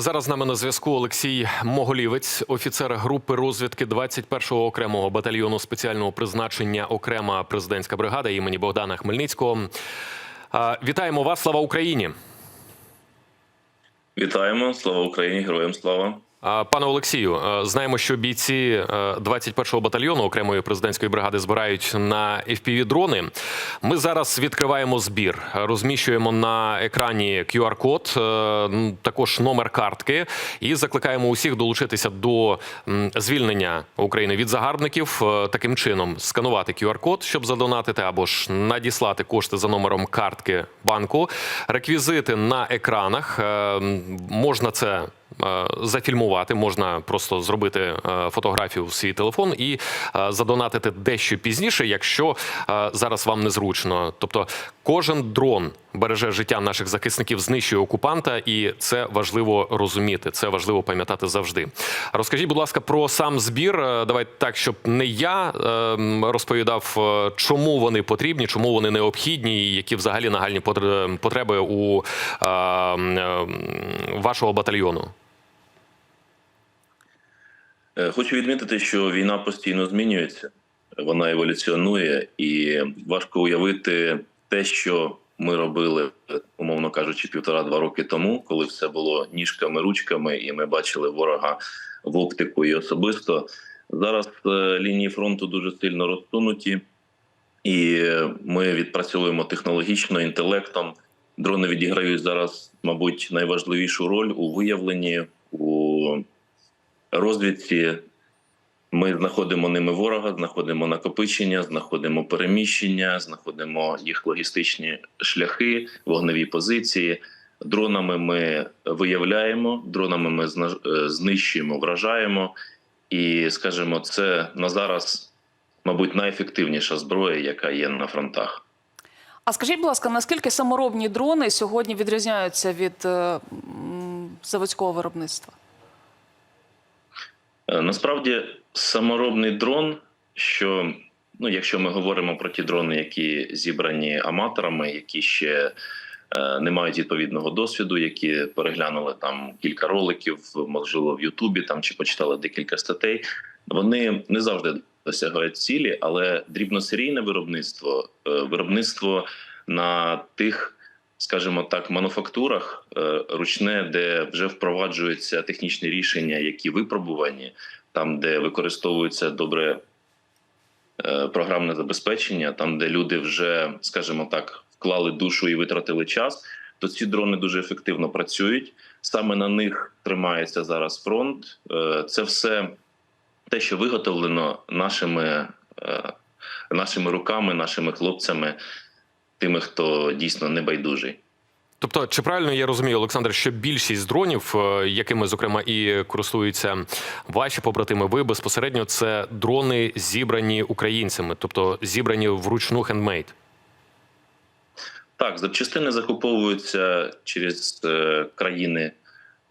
Зараз з нами на зв'язку Олексій Моголівець, офіцер групи розвідки 21-го окремого батальйону спеціального призначення окрема президентська бригада імені Богдана Хмельницького. Вітаємо вас! Слава Україні! Вітаємо, слава Україні, героям слава. Пане Олексію, знаємо, що бійці е, 21-го батальйону окремої президентської бригади збирають на fpv дрони. Ми зараз відкриваємо збір, розміщуємо на екрані QR-код, також номер картки, і закликаємо усіх долучитися до звільнення України від загарбників. Таким чином сканувати QR-код, щоб задонатити, або ж надіслати кошти за номером картки банку. Реквізити на екранах можна це зафільмувати, можна просто зробити е, фотографію в свій телефон і е, задонатити дещо пізніше, якщо е, зараз вам незручно. Тобто кожен дрон береже життя наших захисників, знищує окупанта, і це важливо розуміти. Це важливо пам'ятати завжди. Розкажіть, будь ласка, про сам збір. Е, Давайте так, щоб не я е, розповідав, е, чому вони потрібні, чому вони необхідні, і які взагалі нагальні потр- потреби у е, м, е, вашого батальйону. Е, Хочу відмітити, що війна постійно змінюється, вона еволюціонує, і важко уявити те, що ми робили, умовно кажучи, півтора-два роки тому, коли все було ніжками, ручками, і ми бачили ворога в оптику і особисто. Зараз е, лінії фронту дуже сильно розсунуті, і ми відпрацьовуємо технологічно інтелектом. Дрони відіграють зараз, мабуть, найважливішу роль у виявленні, у розвідці. Ми знаходимо ними ворога, знаходимо накопичення, знаходимо переміщення, знаходимо їх логістичні шляхи, вогневі позиції. Дронами ми виявляємо, дронами ми е, знищуємо, вражаємо. І скажімо, це на зараз, мабуть, найефективніша зброя, яка є на фронтах. А скажіть, будь ласка, наскільки саморобні дрони сьогодні відрізняються від е, заводського виробництва? Е, Насправді, саморобний дрон, що ну, якщо ми говоримо про ті дрони, які зібрані аматорами, які ще е, не мають відповідного досвіду, які переглянули там кілька роликів, можливо, в Ютубі там чи почитали декілька статей, вони не завжди досягають цілі, але дрібносерійне виробництво, е, виробництво на тих скажімо так, мануфактурах е, ручне, де вже впроваджуються технічні рішення, які випробувані, там, де використовується добре е, програмне забезпечення, там, де люди вже, скажімо так, вклали душу і витратили час, то ці дрони дуже ефективно працюють. Саме на них тримається зараз фронт. Е, Це все те, що виготовлено нашими, нашими руками, нашими хлопцями, тими, хто дійсно небайдужий. Тобто, чи правильно я розумію, Олександр, що більшість дронів, е, якими зокрема і користуються ваші побратими, ви безпосередньо це дрони зібрані українцями, тобто зібрані вручну хендмейд. Так, запчастини закуповуються через е, країни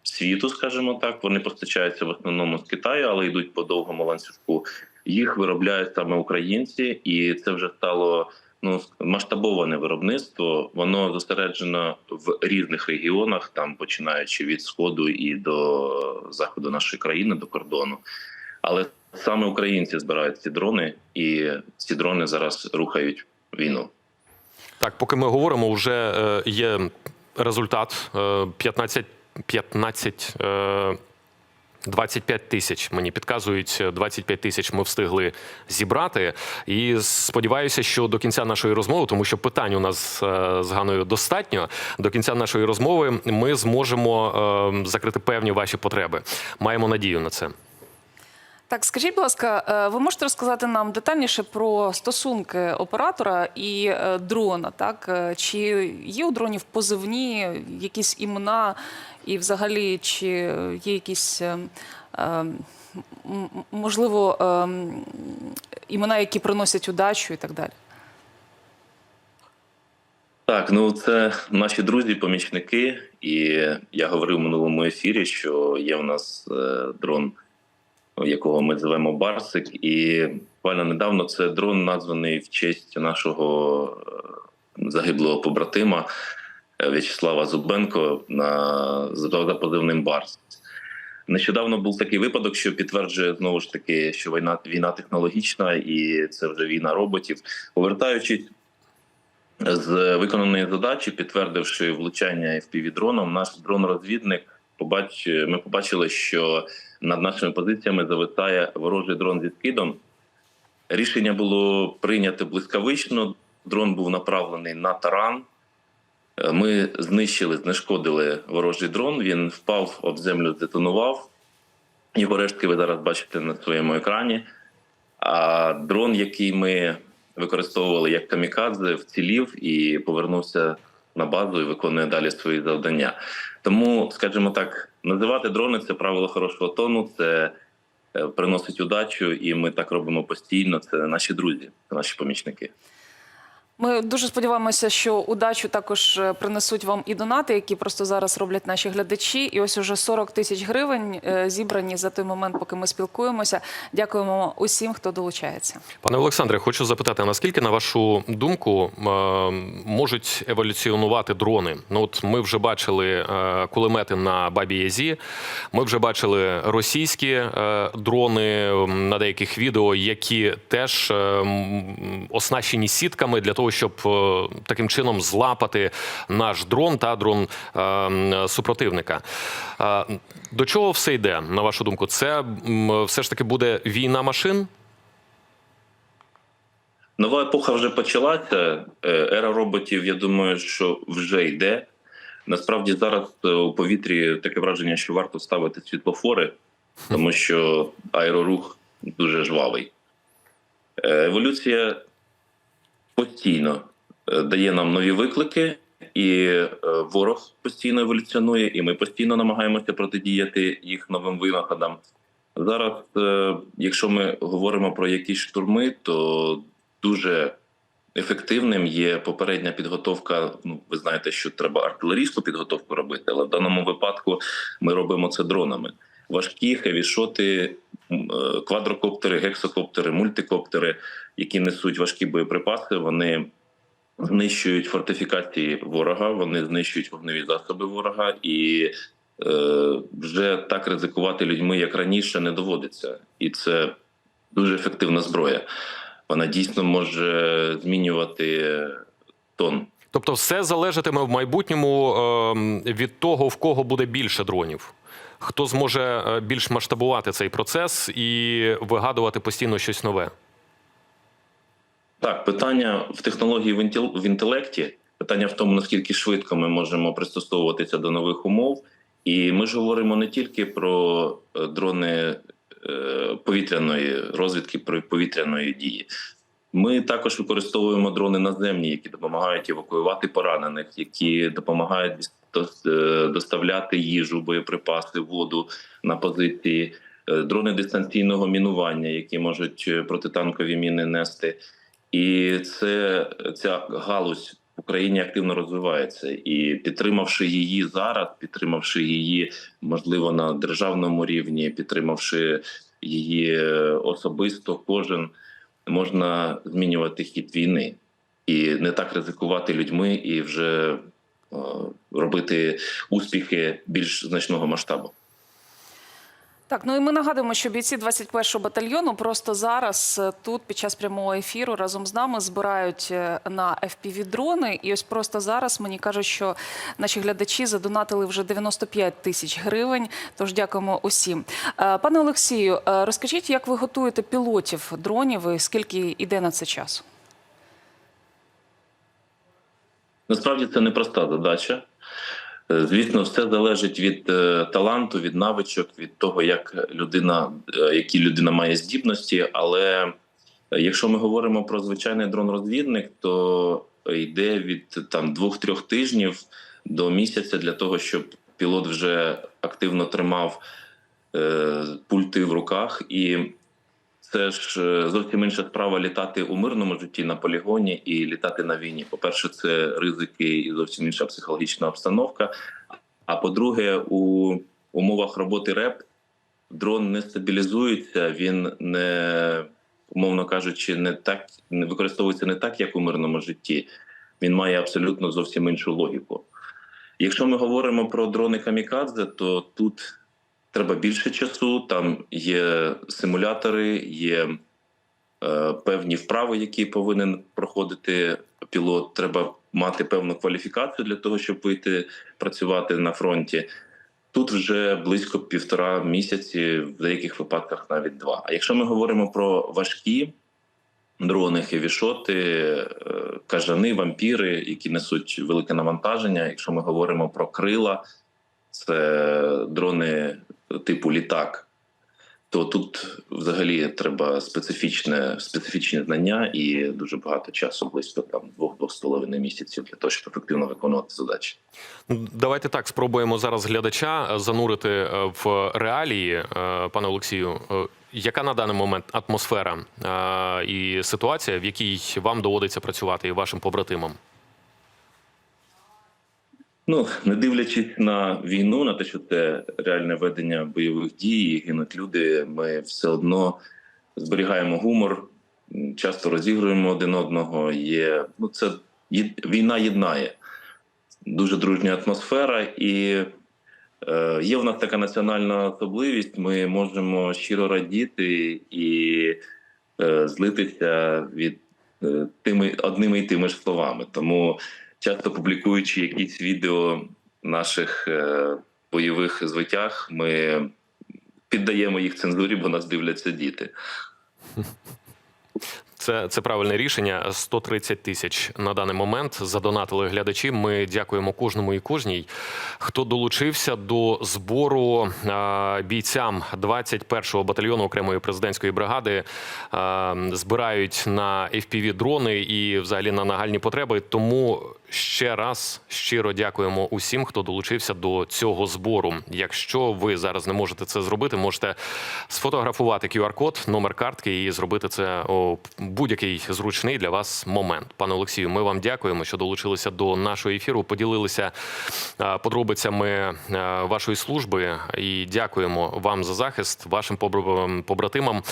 світу, скажімо так. Вони постачаються в основному з Китаю, але йдуть по довгому ланцюжку. Їх виробляють саме українці, і це вже стало ну масштабоване виробництво. Воно зосереджено в різних регіонах, там починаючи від сходу і до заходу нашої країни, до кордону. Але саме українці збирають ці дрони, і ці дрони зараз рухають війну. Так, поки ми говоримо, вже е, є результат е, 15, 15 е, 25 тисяч. Мені підказують, 25 тисяч ми встигли зібрати. І сподіваюся, що до кінця нашої розмови, тому що питань у нас е, з Ганою достатньо. До кінця нашої розмови ми зможемо е, закрити певні ваші потреби. Маємо надію на це. Так, скажіть, будь ласка, е, ви можете розказати нам детальніше про стосунки оператора і е, дрона? Так Е, чи є у дронів позивні, якісь імена, і взагалі чи є якісь можливо імена, які приносять удачу і так далі? Так, ну це наші друзі, помічники, і я говорив в минулому ефірі, що є в нас дрон, якого ми звемо Барсик, і буквально недавно це дрон названий в честь нашого е, загиблого побратима. е, В'ячеслава Зубенко на за позивним Барс. Нещодавно був такий випадок, що підтверджує знову ж таки, що війна війна технологічна і це вже війна роботів. Повертаючись з виконаної задачі, підтвердивши влучання FPV-дроном, наш дрон-розвідник. Ми побачили, що над нашими позиціями зависає ворожий дрон зі скидом. Рішення було прийнято блискавично. Дрон був направлений на таран. Е, Ми знищили, знешкодили ворожий дрон. Він впав об землю, детонував. Його рештки ви зараз бачите на своєму екрані. А дрон, який ми використовували як камікадзе, вцілів і повернувся на базу і виконує далі свої завдання. Тому, скажімо так, називати дрони це правило хорошого тону, це е, приносить удачу, і ми так робимо постійно. Це наші друзі, це наші помічники. Ми дуже сподіваємося, що удачу також е, принесуть вам і донати, які просто зараз роблять наші глядачі. І ось уже 40 тисяч гривень е, зібрані за той момент, поки ми спілкуємося. Дякуємо усім, хто долучається. Пане Олександре, хочу запитати, наскільки, на вашу думку, е, можуть еволюціонувати дрони? Ну, от ми вже бачили кулемети на Бабі Язі, ми вже бачили російські дрони на деяких відео, які теж оснащені сітками для того, щоб е, таким чином злапати наш дрон та дрон е, супротивника. Е, До чого все йде, на вашу думку? Це все ж таки буде війна машин? Нова епоха вже почалася. Ера роботів, я думаю, що вже йде. Насправді зараз у повітрі таке враження, що варто ставити світлофори, тому що аерорух дуже жвавий. Еволюція постійно е, дає нам нові виклики, і е, ворог постійно еволюціонує, і ми постійно намагаємося протидіяти їх новим винаходам. Зараз, е, якщо ми говоримо про якісь штурми, то дуже ефективним є попередня підготовка. Ну, ви знаєте, що треба артилерійську підготовку робити, але в даному випадку ми робимо це дронами. Важкі хевішоти, е, квадрокоптери, гексокоптери, мультикоптери, які несуть важкі боєприпаси, вони знищують фортифікації ворога, вони знищують вогневі засоби ворога, і е, вже так ризикувати людьми, як раніше, не доводиться. І це дуже ефективна зброя. Вона дійсно може змінювати тон. Тобто, все залежатиме в майбутньому ем, від того, в кого буде більше дронів. Хто зможе е, більш масштабувати цей процес і вигадувати постійно щось нове? Так, питання в технології в інтел- в інтелекті, питання в тому, наскільки швидко ми можемо пристосовуватися до нових умов. І ми ж говоримо не тільки про е, дрони е, повітряної розвідки, про повітряної дії. Ми також використовуємо дрони наземні, які допомагають евакуювати поранених, які допомагають е, доставляти їжу, боєприпаси, воду на позиції, Е, дрони дистанційного мінування, які можуть е, протитанкові міни нести. І це ця галузь в Україні активно розвивається. І підтримавши її зараз, підтримавши її можливо на державному рівні, підтримавши її особисто, кожен можна змінювати хід війни і не так ризикувати людьми, і вже е, робити успіхи більш значного масштабу. Так, ну і ми нагадуємо, що бійці 21-го батальйону просто зараз е, тут під час прямого ефіру разом з нами збирають е, на fpv дрони. І ось просто зараз мені кажуть, що наші глядачі задонатили вже 95 тисяч гривень. Тож дякуємо усім. Е, Пане Олексію, розкажіть, як ви готуєте пілотів дронів і скільки йде на це часу? Насправді це непроста задача. Е, Звісно, все залежить від е, таланту, від навичок, від того, як людина, е, які людина має здібності. Але якщо ми говоримо про звичайний дрон-розвідник, то йде від там двох-трьох тижнів до місяця для того, щоб пілот вже активно тримав е, пульти в руках і це ж е, зовсім інша справа літати у мирному житті на полігоні і літати на війні. По-перше, це ризики і зовсім інша психологічна обстановка. А по-друге, у умовах роботи РЕП дрон не стабілізується, він не умовно кажучи, не так не використовується не так, як у мирному житті. Він має абсолютно зовсім іншу логіку. Якщо ми говоримо про дрони камікадзе, то тут треба більше часу. Там є симулятори, є е, певні вправи, які повинен проходити пілот. Треба мати певну кваліфікацію для того, щоб вийти працювати на фронті. Тут вже близько півтора місяці, в деяких випадках навіть два. А якщо ми говоримо про важкі дрони, хевішоти, е, кажани, вампіри, які несуть велике навантаження. Якщо ми говоримо про крила, це дрони типу літак. То тут взагалі треба специфічне, специфічні знання і дуже багато часу, близько там двох-двох з половиною місяців для того, щоб ефективно виконувати задачі. Ну, Давайте так спробуємо зараз глядача занурити е, в реалії, е, пане Олексію. Е, Яка на даний момент атмосфера і ситуація, в якій вам доводиться працювати і вашим побратимам? Ну, не дивлячись на війну, на те, що це реальне ведення бойових дій, і гинуть люди, ми все одно зберігаємо гумор, часто розігруємо один одного. Є ну, це є- війна єднає дуже дружня атмосфера, і е, є в нас така національна особливість. Ми можемо щиро радіти і е, злитися від е, тими одними і тими ж словами. Тому часто публікуючи якісь відео наших е, бойових звитяг, ми піддаємо їх цензурі, бо нас дивляться діти. Це, це правильне рішення. 130 тисяч на даний момент задонатили глядачі. Ми дякуємо кожному і кожній, хто долучився до збору е, бійцям 21-го батальйону окремої президентської бригади. Е, збирають на fpv дрони і взагалі на нагальні потреби. Тому ще раз щиро дякуємо усім, хто долучився до цього збору. Якщо ви зараз не можете це зробити, можете сфотографувати QR-код, номер картки і зробити це у будь-який зручний для вас момент. Пане Олексію, ми вам дякуємо, що долучилися до нашого ефіру. Поділилися подробицями е, вашої служби і дякуємо вам за захист, вашим побр- побратимам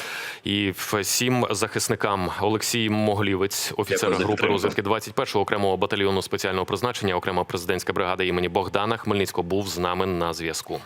і всім захисникам. Олексій Моглівець, офіцер Дякую групи розвідки 21-го окремого батальйону спеціального призначення, окрема президентська бригада імені Богдана Хмельницького був з нами на зв'язку.